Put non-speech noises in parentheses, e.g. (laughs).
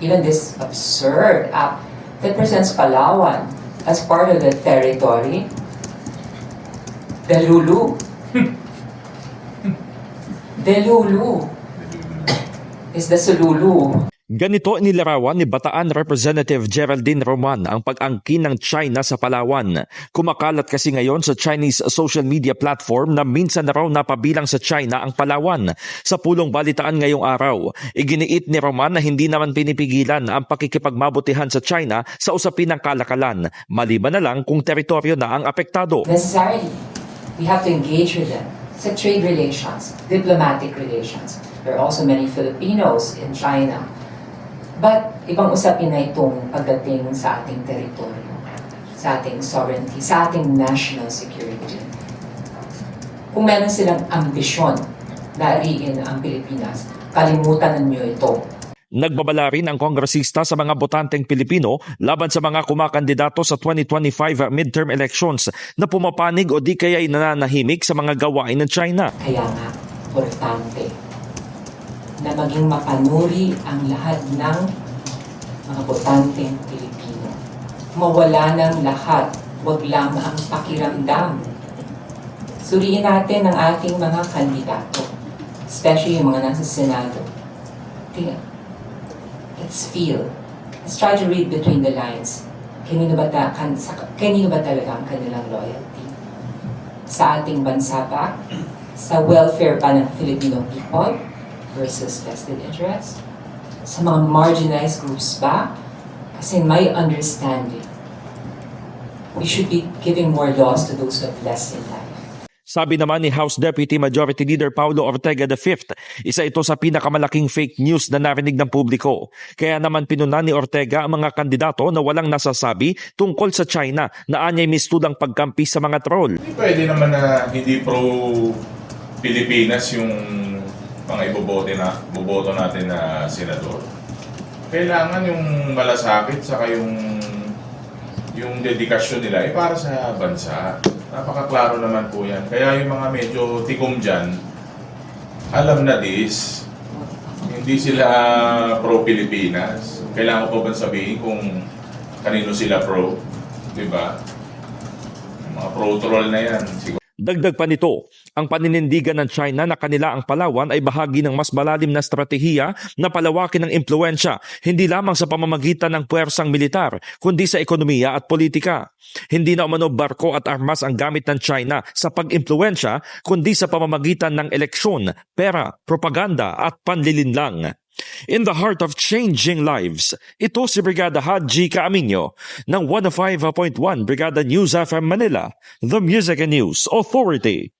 even this absurd app that presents Palawan as part of the territory. Delulu. Delulu (laughs) is the Sululu. Ganito nilarawan ni Bataan Representative Geraldine Roman ang pag-angkin ng China sa Palawan. Kumakalat kasi ngayon sa Chinese social media platform na minsan na raw napabilang sa China ang Palawan. Sa pulong balitaan ngayong araw, iginiit ni Roman na hindi naman pinipigilan ang pakikipagmabutihan sa China sa usapin ng kalakalan, maliban na lang kung teritoryo na ang apektado. necessarily we have to engage with them sa trade relations, diplomatic relations. There are also many Filipinos in China. But ibang usapin na itong pagdating sa ating teritoryo, sa ating sovereignty, sa ating national security. Kung meron silang ambisyon na ariin ang Pilipinas, kalimutan ninyo ito. Nagbabala rin ang kongresista sa mga botanteng Pilipino laban sa mga kumakandidato sa 2025 midterm elections na pumapanig o di kaya'y nananahimik sa mga gawain ng China. Kaya nga, importante na maging mapanuri ang lahat ng mga botanteng Pilipino. Mawala ng lahat, wag lang ang pakiramdam. Suriin natin ang ating mga kandidato, especially yung mga nasa Senado. Tingnan, let's feel, let's try to read between the lines. Kanino ba, ta, kan, sa, kanino ba talaga ang kanilang loyalty? Sa ating bansa ba? Sa welfare pa ng Filipino people versus vested interests? Sa mga marginalized groups ba? Kasi in my understanding, we should be giving more laws to those who have less in life. Sabi naman ni House Deputy Majority Leader Paulo Ortega V, isa ito sa pinakamalaking fake news na narinig ng publiko. Kaya naman pinunan ni Ortega ang mga kandidato na walang nasasabi tungkol sa China na anyay mistulang pagkampi sa mga troll. Pwede naman na hindi pro Pilipinas yung mga ibobote na boboto natin na senador. Kailangan yung malasakit saka yung yung dedikasyon nila ay para sa bansa. Napakaklaro naman po yan. Kaya yung mga medyo tikom dyan, alam na this, hindi sila pro-Pilipinas. Kailangan ko ba sabihin kung kanino sila pro? Diba? Mga pro-troll na yan. Siguro. Dagdag pa nito, ang paninindigan ng China na kanila ang Palawan ay bahagi ng mas malalim na estratehiya na palawakin ng impluensya hindi lamang sa pamamagitan ng puwersang militar kundi sa ekonomiya at politika. Hindi na umano barko at armas ang gamit ng China sa pag-impluensya kundi sa pamamagitan ng eleksyon, pera, propaganda at panlilinlang. In the heart of changing lives, ito si Brigada Haji Caaminyo ng 105.1 Brigada News FM Manila, the Music and News Authority.